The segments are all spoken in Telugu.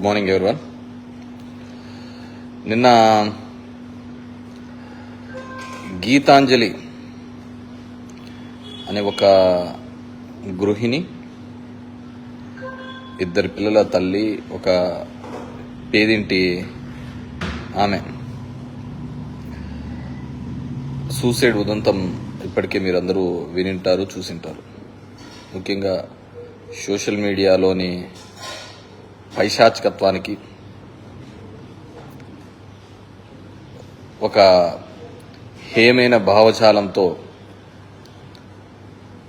గుడ్ మార్నింగ్ ఎవరివన్ నిన్న గీతాంజలి అనే ఒక గృహిణి ఇద్దరు పిల్లల తల్లి ఒక పేదింటి ఆమె సూసైడ్ ఉదంతం ఇప్పటికే మీరందరూ వినింటారు చూసింటారు. ముఖ్యంగా సోషల్ మీడియాలోని పైశాచికత్వానికి ఒక హేమైన భావజాలంతో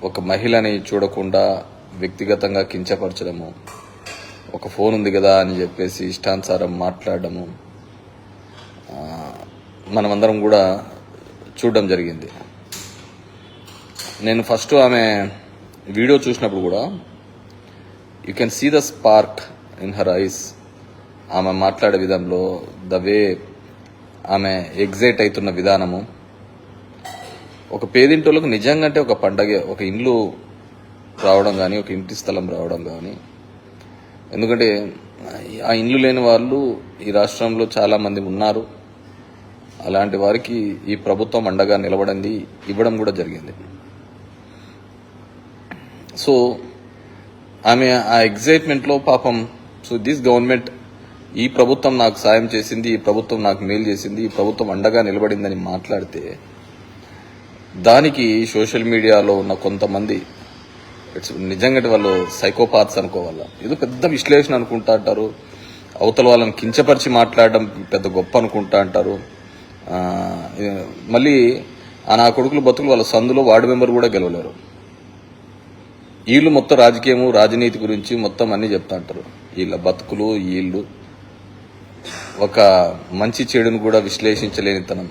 ఒక మహిళని చూడకుండా వ్యక్తిగతంగా కించపరచడము ఒక ఫోన్ ఉంది కదా అని చెప్పేసి ఇష్టానుసారం మాట్లాడడము మనమందరం కూడా చూడడం జరిగింది. నేను ఫస్ట్ ఆమె వీడియో చూసినప్పుడు కూడా you can see the spark in her eyes ఆమె మాట్లాడే విధంలో ద వే ఆమె ఎగ్జైట్ అవుతున్న విధానము. ఒక పేదింటోళ్ళకు నిజంగా అంటే ఒక పండగే ఒక ఇండ్లు రావడం కానీ ఒక ఇంటి స్థలం రావడం కానీ ఎందుకంటే ఆ ఇండ్లు లేని వాళ్ళు ఈ రాష్ట్రంలో చాలామంది ఉన్నారు. అలాంటి వారికి ఈ ప్రభుత్వం అండగా నిలబడింది ఇవ్వడం కూడా జరిగింది. సో ఆమె ఆ ఎగ్జైట్మెంట్లో పాపం సో దిస్ గవర్నమెంట్ ఈ ప్రభుత్వం నాకు సాయం చేసింది ఈ ప్రభుత్వం నాకు మేలు చేసింది ఈ ప్రభుత్వం అండగా నిలబడిందని మాట్లాడితే దానికి సోషల్ మీడియాలో ఉన్న కొంతమంది ఇట్స్ నిజంగా వాళ్ళు సైకోపాత్స్ అనుకోవాలా? ఏదో పెద్ద విశ్లేషణ అనుకుంటా అంటారు. అవతల వాళ్ళని కించపరిచి మాట్లాడడం పెద్ద గొప్ప అనుకుంటా అంటారు. మళ్ళీ ఆ నా కొడుకులు బతుకులు వాళ్ళ సందులో వార్డు మెంబర్ కూడా గెలవలేరు. వీళ్ళు మొత్తం రాజకీయము రాజనీతి గురించి మొత్తం అన్ని చెప్తా అంటారు. వీళ్ళ బతుకులు వీళ్ళు ఒక మంచి చెడును కూడా విశ్లేషించలేనితనం.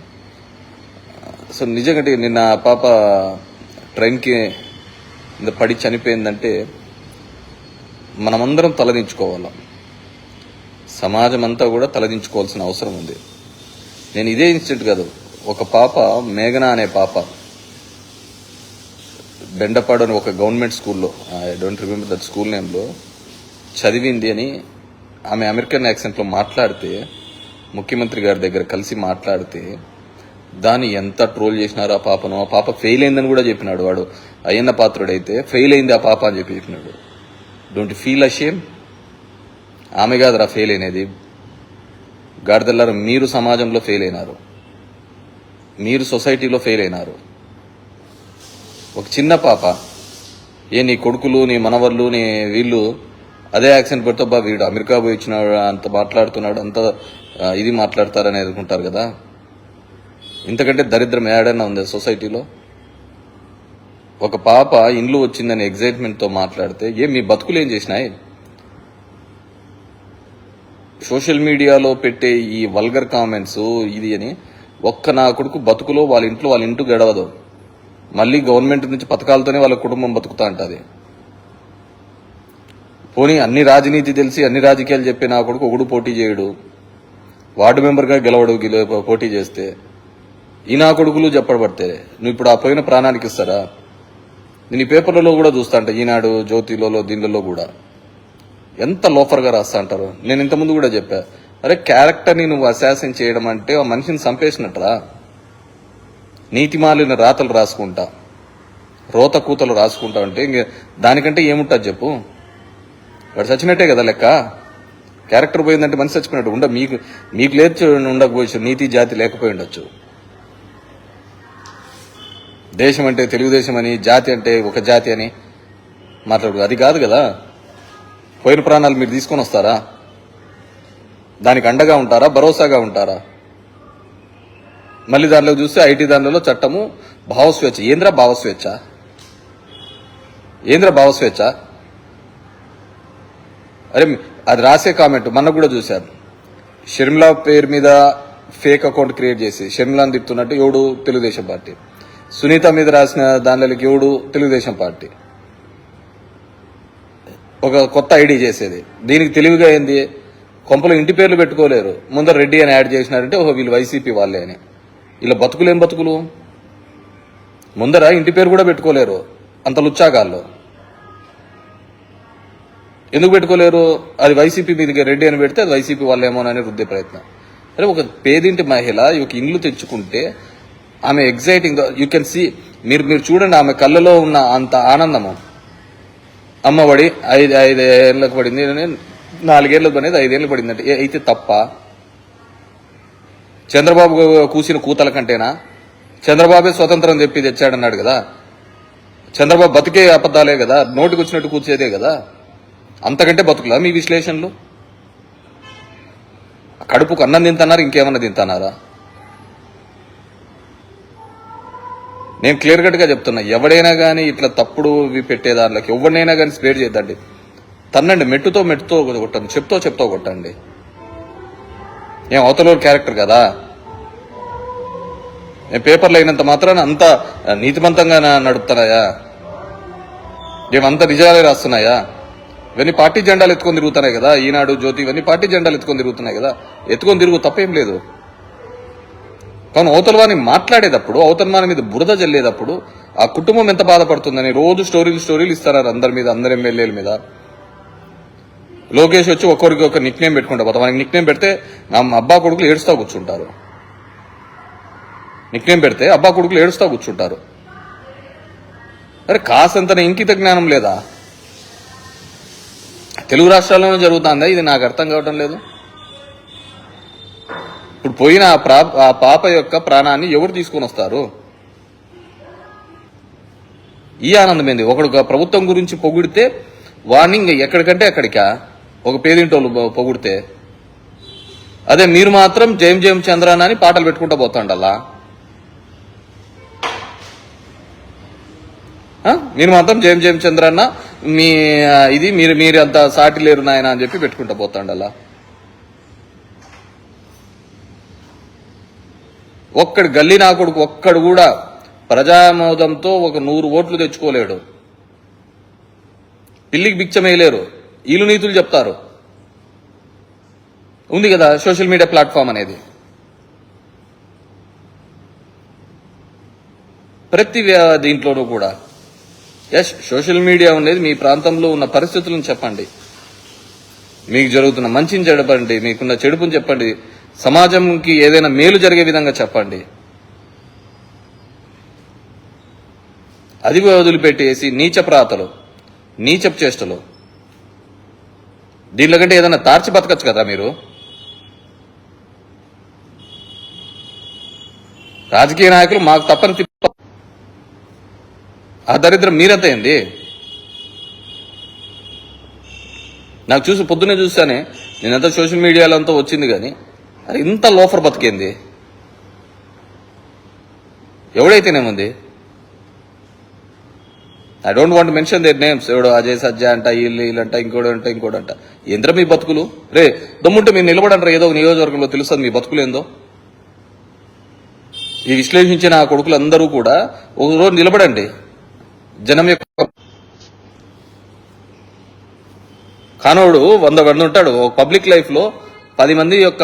సో నిజంగా నిన్న పాప ట్రైన్కి పడి చనిపోయిందంటే మనమందరం తలదించుకోవాలి. సమాజం అంతా కూడా తలదించుకోవాల్సిన అవసరం ఉంది. నేను ఇదే ఇన్సిడెంట్ కాదు ఒక పాప మేఘన అనే పాప బెండపాడు అని ఒక గవర్నమెంట్ స్కూల్లో I don't remember that school నేమ్లో చదివింది అని ఆమె అమెరికన్ యాక్సెంట్లో మాట్లాడితే ముఖ్యమంత్రి గారి దగ్గర కలిసి మాట్లాడితే దాన్ని ఎంత ట్రోల్ చేసినారు ఆ పాపను? ఆ పాప ఫెయిల్ అయిందని కూడా చెప్పినాడు వాడు. అయ్యన్న పాత్రుడైతే ఫెయిల్ అయింది ఆ పాప అని చెప్పి చెప్పినాడు. డోంట్ ఫీల్ అషేమ్ ఆమె కాదురా ఫెయిల్ అయినది. గాడిదల్లారు మీరు సమాజంలో ఫెయిల్ అయినారు. మీరు సొసైటీలో ఫెయిల్ అయినారు. ఒక చిన్న పాప. ఏ నీ కొడుకులు నీ మనవర్లు నీ వీళ్ళు అదే యాక్సిడెంట్ పెడితే బా వీడు అమెరికా పోయి వచ్చినాడు అంత మాట్లాడుతున్నాడు అంత ఇది మాట్లాడతారని ఎదుర్కొంటారు కదా. ఇంతకంటే దరిద్రం ఏడైనా ఉంది సొసైటీలో? ఒక పాప ఇండ్లు వచ్చిందని ఎగ్జైట్మెంట్తో మాట్లాడితే ఏ మీ బతుకులు ఏం చేసినాయి? సోషల్ మీడియాలో పెట్టే ఈ వల్గర్ కామెంట్స్ ఇది అని ఒక్క నా కొడుకు బతుకులో వాళ్ళ ఇంట్లో వాళ్ళ ఇంటూ గడవదు. మళ్ళీ గవర్నమెంట్ నుంచి పథకాలతోనే వాళ్ళ కుటుంబం బతుకుతా అంటది. పోనీ అన్ని రాజనీతి తెలిసి అన్ని రాజకీయాలు చెప్పి నా కొడుకు ఒకడు పోటీ చేయడు. వార్డు మెంబర్గా గెలవడు పోటీ చేస్తే. ఈ నా కొడుకులు చెప్పబడితే నువ్వు ఇప్పుడు ఆ పోయిన ప్రాణానికి ఇస్తారా? నేను ఈ పేపర్లలో కూడా చూస్తా అంట ఈనాడు జ్యోతిలలో దీనిలలో కూడా. ఎంత లోఫర్గా రాస్తా అంటారు? నేను ఇంతకుముందు కూడా చెప్పా. అరే క్యారెక్టర్ని నువ్వు అశాసన్ చేయడం అంటే ఆ మనిషిని చంపేసినట్రా? నీతిమాలిన రాతలు రాసుకుంటా. రోత కూతలు రాసుకుంటా అంటే దానికంటే ఏముంటుంది చెప్పు? వాడు చచ్చినట్టే కదా లెక్క? క్యారెక్టర్ పోయిందంటే మనిషి చచ్చిపోయినట్టు ఉండ మీకు మీకు లేదు ఉండకపోవచ్చు నీతి జాతి లేకపోయి ఉండొచ్చు. దేశం అంటే తెలుగుదేశం అని జాతి అంటే ఒక జాతి అని మాట్లాడు అది కాదు కదా? పోయిన ప్రాణాలు మీరు తీసుకొని వస్తారా? దానికి అండగా ఉంటారా? భరోసాగా ఉంటారా? మళ్ళీ దానిలో చూస్తే ఐటీ దానిలో చట్టము భావస్వేచ్ఛ. ఏంద్ర భావస్వేచ్ఛ? ఏంద్ర భావస్వేచ్ఛ? అరే అది రాసే కామెంట్ మొన్న కూడా చూశాను. షర్మిలా పేరు మీద ఫేక్ అకౌంట్ క్రియేట్ చేసి షర్మిలాని తిప్పుతున్నట్టు ఎవడు తెలుగుదేశం పార్టీ? సునీత మీద రాసిన దానిలోకి ఎవడు తెలుగుదేశం పార్టీ? ఒక కొత్త ఐడి చేసేది. దీనికి తెలివిగా ఏంది? కొంపలు ఇంటి పేర్లు పెట్టుకోలేరు. ముందర రెడ్డి అని యాడ్ చేసినారంటే ఓహో వీళ్ళు వైసీపీ వాళ్ళే అని. ఇలా బతుకులు ఏం బతుకులు? ముందర ఇంటి పేరు కూడా పెట్టుకోలేరు అంత లుచ్చాగాళ్ళు. ఎందుకు పెట్టుకోలేరు? అది వైసీపీ మీదకి రెడ్డి అని పెడితే అది వైసీపీ వాళ్ళేమోనని రుద్దే ప్రయత్నం. అరే ఒక పేదింటి మహిళ ఒక ఇల్లు తెచ్చుకుంటే ఆమె ఎగ్జైటింగ్ యూ కెన్ సీ మీరు మీరు చూడండి ఆమె కళ్ళలో ఉన్న అంత ఆనందము. అమ్మఒడి ఐదు ఐదు ఏళ్ళకి పడింది నాలుగేళ్ళకు పడింది ఐదేళ్ళు పడింది అంటే అయితే తప్ప. చంద్రబాబు కూసిన కూతల కంటేనా? చంద్రబాబే స్వతంత్రం చెప్పి తెచ్చాడన్నాడు కదా. చంద్రబాబు బతికే అబద్ధాలే కదా. నోటికి వచ్చినట్టు కూర్చేదే కదా. అంతకంటే బతుకులా మీ విశ్లేషణలు? కడుపుకు అన్నం తింటున్నారు ఇంకేమన్నా తింటున్నారా? నేను క్లియర్ కట్గా చెప్తున్నా ఎవడైనా కానీ ఇట్లా తప్పుడు పెట్టే దాంట్లోకి ఎవరినైనా కానీ స్ప్రేడ్ చేద్దండి తన్నండి మెట్టుతో మెట్టుతో కొట్టండి చెప్తో చెప్తో కొట్టండి. ఏం అవతల క్యారెక్టర్ కదా. ఏం పేపర్లు అయినంత మాత్రాన అంత నీతిమంతంగా నడుపుతున్నాయా? ఏమంతా నిజాలే రాస్తున్నాయా? ఇవన్నీ పార్టీ జెండాలు ఎత్తుకొని తిరుగుతున్నాయి కదా ఈనాడు జ్యోతి ఇవన్నీ పార్టీ జెండాలు ఎత్తుకొని తిరుగుతున్నాయి కదా. ఎత్తుకొని తిరుగు తప్పేం లేదు. కానీ అవతల వారిని మాట్లాడేటప్పుడు అవతల వారి మీద బురద జల్లేటప్పుడు ఆ కుటుంబం ఎంత బాధపడుతుందని రోజు స్టోరీలు స్టోరీలు ఇస్తారు అందరి మీద అందరి ఎమ్మెల్యేల మీద. లోకేష్ వచ్చి ఒక్కొరికి ఒక నిక్ నేమ్ పెట్టుకుంటా పోతాం. మనకి నిక్ నేమ్ పెడితే నా అబ్బా కొడుకులు ఏడుస్తా కూర్చుంటారు. నిక్ నేమ్ పెడితే అబ్బా కొడుకులు ఏడుస్తా కూర్చుంటారు. అరే కాసంత ఇంకిత జ్ఞానం లేదా? తెలుగు రాష్ట్రాల్లోనే జరుగుతుందా? ఇది నాకు అర్థం కావటం లేదు. ఇప్పుడు పోయిన ఆ ప్రా- ఆ పాప యొక్క ప్రాణాన్ని ఎవరు తీసుకొని వస్తారు? ఈ ఆనందం ఏంది? ఒకడు ప్రభుత్వం గురించి పొగిడితే వార్నింగ్ ఎక్కడికంటే అక్కడికా? ఒక పేదింటోళ్ళు పొగిడితే. అదే మీరు మాత్రం జయం జయం చంద్రాన అని పాటలు పెట్టుకుంటూ పోతాండల్లా? మీరు మాత్రం జయం జయం చంద్రన్న మీ ఇది మీరు మీరు అంత సాటి లేరు నాయన అని చెప్పి పెట్టుకుంటూ పోతాండల్లా ఒక్కడు గల్లీ నా కొడుకు ఒక్కడు కూడా ప్రజామోదంతో ఒక నూరు ఓట్లు తెచ్చుకోలేడు. పిల్లికి బిచ్చమేయలేరు. ఈలు నీతులు చెప్తారు. ఉంది కదా సోషల్ మీడియా ప్లాట్ఫామ్ అనేది. ప్రతి దీంట్లోనూ కూడా. ఎస్ సోషల్ మీడియా అనేది మీ ప్రాంతంలో ఉన్న పరిస్థితులను చెప్పండి. మీకు జరుగుతున్న మంచిని చెప్పండి మీకున్న చెడుపుని చెప్పండి. సమాజంకి ఏదైనా మేలు జరిగే విధంగా చెప్పండి. అది వదిలిపెట్టేసి నీచ ప్రాతలు నీచపు చేష్టలు. దీనిలో కంటే ఏదైనా తార్చి బతకచ్చు కదా మీరు? రాజకీయ నాయకులు మాకు తప్పని ఆ దరిద్రం మీరంతా ఏంది? నాకు చూసి పొద్దునే చూస్తానే నేనంతా సోషల్ మీడియాలో అంతా వచ్చింది కానీ అరే ఇంత లోఫర్ బతికేంది? ఎవడైతేనేముంది? I don't want mention their names ఎవడో అజయ్ సజ్జ అంట వీళ్ళు వీళ్ళంట ఇంకోడు అంట ఇంకోడు అంట ఎంద్ర మీ బతుకులు? రే దమ్ముంటే మీరు నిలబడంటారు ఏదో ఒక నియోజకవర్గంలో తెలుస్తుంది మీ బతుకులు ఏందో. ఈ విశ్లేషించిన ఆ కొడుకులు అందరూ కూడా ఒక రోజు నిలబడండి. జనం యొక్క కానోడు వంద మంది ఉంటాడు. పబ్లిక్ లైఫ్లో పది మంది యొక్క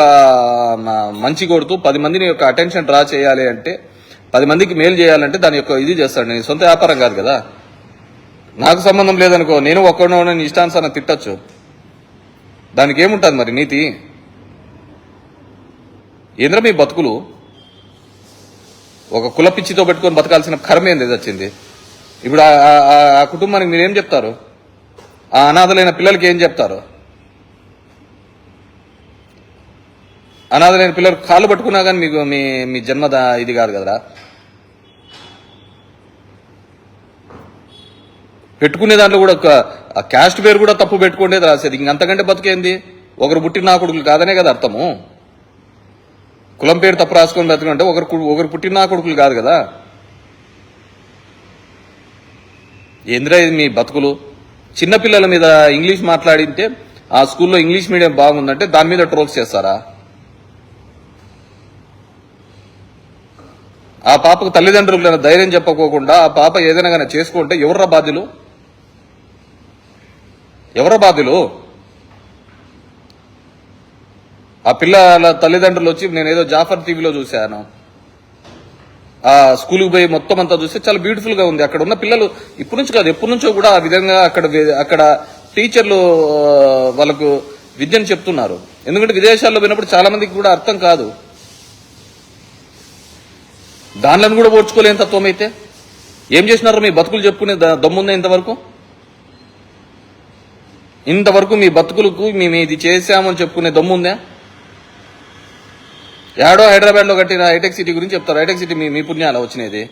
మంచి కొడుతూ పది మందిని యొక్క అటెన్షన్ డ్రా చేయాలి అంటే పది మందికి మేలు చేయాలంటే దాని యొక్క ఇది చేస్తాడు. నేను సొంత వ్యాపారం కాదు కదా. నాకు సంబంధం లేదనుకో నేను ఒక్కడో నేను ఇష్టానుసారం తిట్టచ్చు. దానికి ఏముంటుంది మరి నీతి? ఏంద్ర మీ బతుకులు? ఒక కుల పిచ్చితో పెట్టుకొని బతకాల్సిన కర్మ ఏంది వచ్చింది? ఇప్పుడు ఆ- కుటుంబానికి మీరేం చెప్తారు? ఆ అనాథలైన పిల్లలకి ఏం చెప్తారు? అనాథలైన పిల్లలు కాళ్ళు పట్టుకున్నా కానీ మీకు మీ మీ జన్మ ఇది కాదు కదరా? పెట్టుకునే దాంట్లో కూడా ఒక క్యాస్ట్ పేరు కూడా తప్పు పెట్టుకునేది రాసేది ఇంకంతకంటే బతికేంది? ఒకరు పుట్టిన నా కొడుకులు కాదనే కదా అర్థము. కులం పేరు తప్పు రాసుకొని బతుకుంటే ఒకరు ఒకరు పుట్టిన నా కొడుకులు కాదు కదా? ఏంద్రా ఇది మీ బతుకులు? చిన్నపిల్లల మీద ఇంగ్లీష్ మాట్లాడింటే ఆ స్కూల్లో ఇంగ్లీష్ మీడియం బాగుందంటే దాని మీద ట్రోల్స్ చేస్తారా? ఆ పాపకు తల్లిదండ్రులకు ధైర్యం చెప్పకోకుండా ఆ పాప ఏదైనా కానీ చేసుకుంటే ఎవర్రా బాధ్యులు? ఎవరా బాధ్యులు? ఆ పిల్లల తల్లిదండ్రులు వచ్చి నేను ఏదో జాఫర్ టీవీలో చూశాను. ఆ స్కూల్కి పోయి మొత్తం అంతా చూస్తే చాలా బ్యూటిఫుల్గా ఉంది. అక్కడ ఉన్న పిల్లలు ఇప్పటి నుంచి కాదు ఎప్పటి నుంచో కూడా ఆ విధంగా అక్కడ అక్కడ టీచర్లు వాళ్ళకు విద్యను చెప్తున్నారు. ఎందుకంటే విదేశాల్లో పోయినప్పుడు చాలా మందికి కూడా అర్థం కాదు. దానిలను కూడా ఓడ్చుకోలేని తత్వం అయితే. ఏం చేసినారో మీ బతుకులు చెప్పుకునే దమ్ముందే దమ్ముందా ఇంతవరకు? ఇంతవరకు మీ బతుకులకు మేము ఇది చేశామని చెప్పుకునే దమ్ముందా యాడో హైదరాబాద్లో కట్టిన హైటెక్ సిటీ గురించి చెప్తారు. హైటెక్ సిటీ మీ మీ పుణ్యాల వచ్చినది.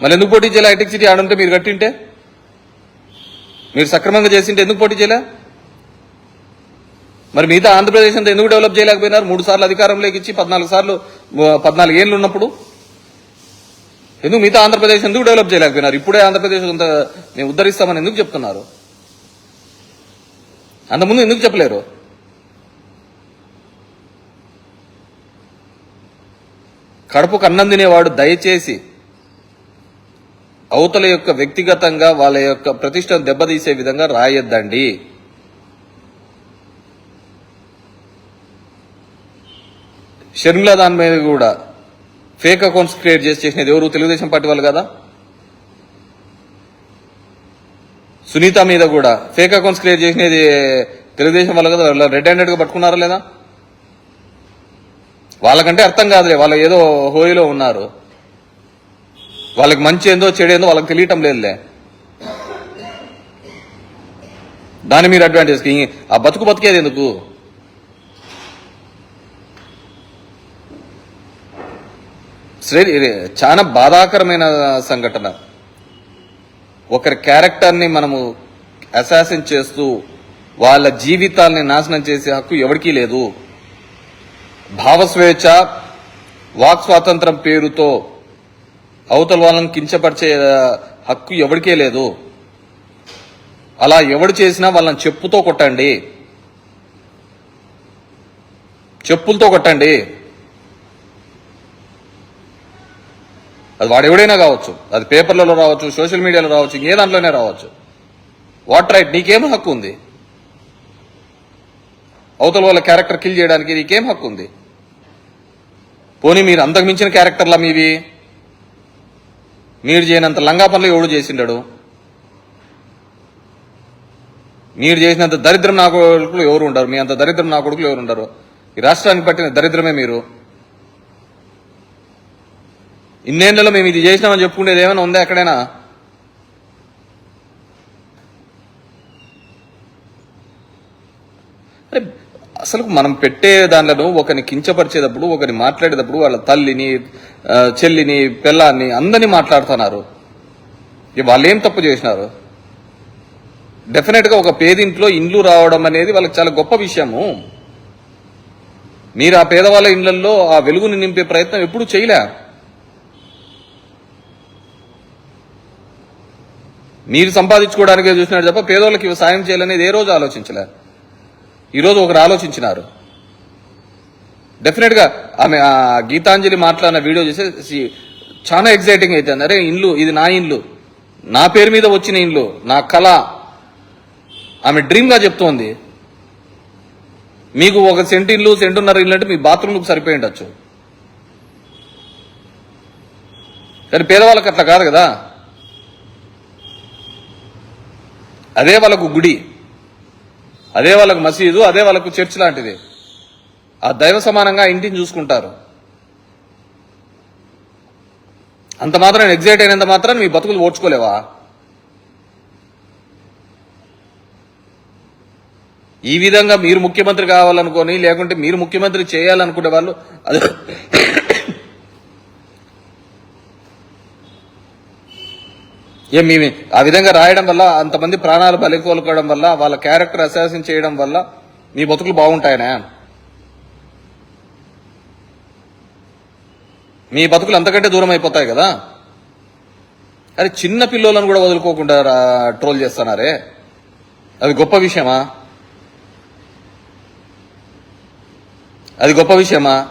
మళ్ళీ ఎందుకు పోటీ చేయాలి హైటెక్ సిటీ? ఆడుంటే మీరు కట్టింటే? మీరు సక్రమంగా చేసింటే ఎందుకు పోటీ చేయలే? మరి మిగతా ఆంధ్రప్రదేశ్ అంతా ఎందుకు డెవలప్ చేయలేకపోయినారు? మూడు సార్లు అధికారంలోకి ఇచ్చి పద్నాలుగు సార్లు పద్నాలుగు ఏళ్ళు ఉన్నప్పుడు. ఎందుకు మిగతా ఆంధ్రప్రదేశ్ ఎందుకు డెవలప్ చేయలేకపోయినారు? ఇప్పుడే ఆంధ్రప్రదేశ్ అంత మేము ఉద్ధరిస్తామని ఎందుకు చెప్తున్నారు? అంతకుముందు ఎందుకు చెప్పలేరు? కడుపుకు అన్నం తినేవాడు దయచేసి అవతల యొక్క వ్యక్తిగతంగా వాళ్ళ యొక్క ప్రతిష్టను దెబ్బతీసే విధంగా రాయొద్దండి. షర్మిల దాని మీద కూడా ఫేక్ అకౌంట్స్ క్రియేట్ చేసి చేసినది ఎవరు? తెలుగుదేశం పార్టీ వాళ్ళు కదా? సునీత మీద కూడా ఫేక్ అకౌంట్స్ క్రియేట్ చేసినది తెలుగుదేశం వాళ్ళు కదా? రెడ్ హ్యాండెడ్గా పట్టుకున్నారా లేదా? వాళ్ళకంటే అర్థం కాదులే వాళ్ళు ఏదో హోయిలో ఉన్నారు. వాళ్ళకి మంచి ఏందో చెడేందో వాళ్ళకి తెలియటం లేదులే. దాన్ని మీరు అడ్వాంటేజ్ ఆ బతుకు బతికేది ఎందుకు? శ్రే చాలా బాధాకరమైన సంఘటన. ఒకరి క్యారెక్టర్ని మనము అసాసిన్ చేస్తూ వాళ్ళ జీవితాల్ని నాశనం చేసే హక్కు ఎవరికీ లేదు. భావస్వేచ్ఛ వాక్ స్వాతంత్రం పేరుతో అవతల వాళ్ళని కించపరిచే హక్కు ఎవరికే లేదు. అలా ఎవడు చేసినా వాళ్ళని చెప్పుతో కొట్టండి. చెప్పులతో కొట్టండి. అది వాడెవడైనా కావచ్చు. అది పేపర్లలో రావచ్చు సోషల్ మీడియాలో రావచ్చు ఏ దాంట్లోనే రావచ్చు. What right? నీకేం హక్కు ఉంది? అవతల వాళ్ళ క్యారెక్టర్ కిల్ చేయడానికి నీకేం హక్కు ఉంది? పోనీ మీరు అంతకు మించిన క్యారెక్టర్లా మీవి? మీరు చేయనంత లంగా పనులు ఎవడు చేసిండడు? మీరు చేసినంత దరిద్రం నా కొడుకులు ఎవరు ఉండరు? మీ అంత దరిద్రం నా కొడుకులు ఎవరు ఉండరు? ఈ రాష్ట్రానికి పట్టిన దరిద్రమే మీరు. ఇన్నేళ్ళలో మేము ఇది చేసినామని చెప్పుకునేది ఏమైనా ఉందా ఎక్కడైనా? అసలు మనం పెట్టే దానిలో ఒకరిని కించపరిచేటప్పుడు ఒకరిని మాట్లాడేటప్పుడు వాళ్ళ తల్లిని చెల్లిని పిల్లాన్ని అందరినీ మాట్లాడుతున్నారు. ఇక వాళ్ళు ఏం తప్పు చేసినారు? డెఫినెట్గా ఒక పేదింట్లో ఇండ్లు రావడం అనేది వాళ్ళకి చాలా గొప్ప విషయము. మీరు ఆ పేదవాళ్ళ ఇండ్లలో ఆ వెలుగుని నింపే ప్రయత్నం ఎప్పుడూ చేయలే. మీరు సంపాదించుకోవడానికే చూసినాడు తప్ప పేదవాళ్ళకి సాయం చేయాలనేది ఏ రోజు ఆలోచించలే. ఈరోజు ఒకరు ఆలోచించినారు. డెఫినెట్గా ఆమె ఆ గీతాంజలి మాట్లాడిన వీడియో చేసి చాలా ఎగ్జైటింగ్ అయితే అరే ఇల్లు ఇది నా ఇల్లు నా పేరు మీద వచ్చిన ఇల్లు నా కళ. ఆమె డ్రీమ్గా చెప్తోంది. మీకు ఒక సెంటు ఇల్లు సెంటున్నర ఇల్లు అంటే మీ బాత్రూమ్కి సరిపోయి ఉండొచ్చు. కానీ పేదవాళ్ళకి అట్లా కాదు కదా. అదే వాళ్ళకు గుడి. అదే వాళ్ళకు మసీదు అదే వాళ్ళకు చర్చ్ లాంటిది. ఆ దైవ సమానంగా ఇంటిని చూసుకుంటారు. అంత మాత్రం ఎగ్జైట్ అయినంత మాత్రం మీ బతుకులు ఓడ్చుకోలేవా? ఈ విధంగా మీరు ముఖ్యమంత్రి కావాలనుకొని లేకుంటే మీరు ముఖ్యమంత్రి చేయాలనుకునే వాళ్ళు అది ఏం మీ ఆ విధంగా రాయడం వల్ల అంతమంది ప్రాణాలు బలికోలుకోవడం వల్ల వాళ్ళ క్యారెక్టర్ అసాసిన్ చేయడం వల్ల మీ బతుకులు బాగుంటాయనా? మీ బతుకులు అంతకంటే దూరం అయిపోతాయి కదా? అరే చిన్న పిల్లోలను కూడా వదులుకోకుండా ట్రోల్ చేస్తున్నారే? అది గొప్ప విషయమా? అది గొప్ప విషయమా?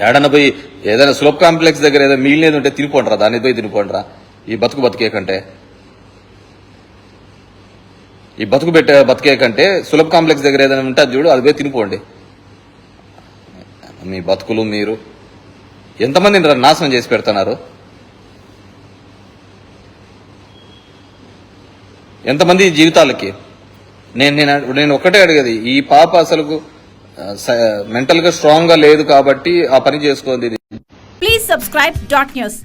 ఏడన్నా పోయి ఏదైనా సులభ కాంప్లెక్స్ దగ్గర ఏదైనా మిగిలినది ఉంటే తినిపోండిరా దాన్ని పోయి తినిపోండిరా. ఈ బతుకు బతికే కంటే. ఈ బతుకు పెట్టే బతికే కంటే సులభ కాంప్లెక్స్ దగ్గర ఏదైనా ఉంటే చూడు అది పోయి తినిపోండి. మీ బతుకులు మీరు. ఎంతమందిని రా- నాశనం చేసి పెడుతున్నారు? ఎంతమంది జీవితాలకి? నేను నేను నేను ఒక్కటే అడిగేది ఈ పాప అసలు మెంటల్గా స్ట్రాంగ్గా లేదు కాబట్టి ఆ పని చేసుకోండి. Please subscribe dot news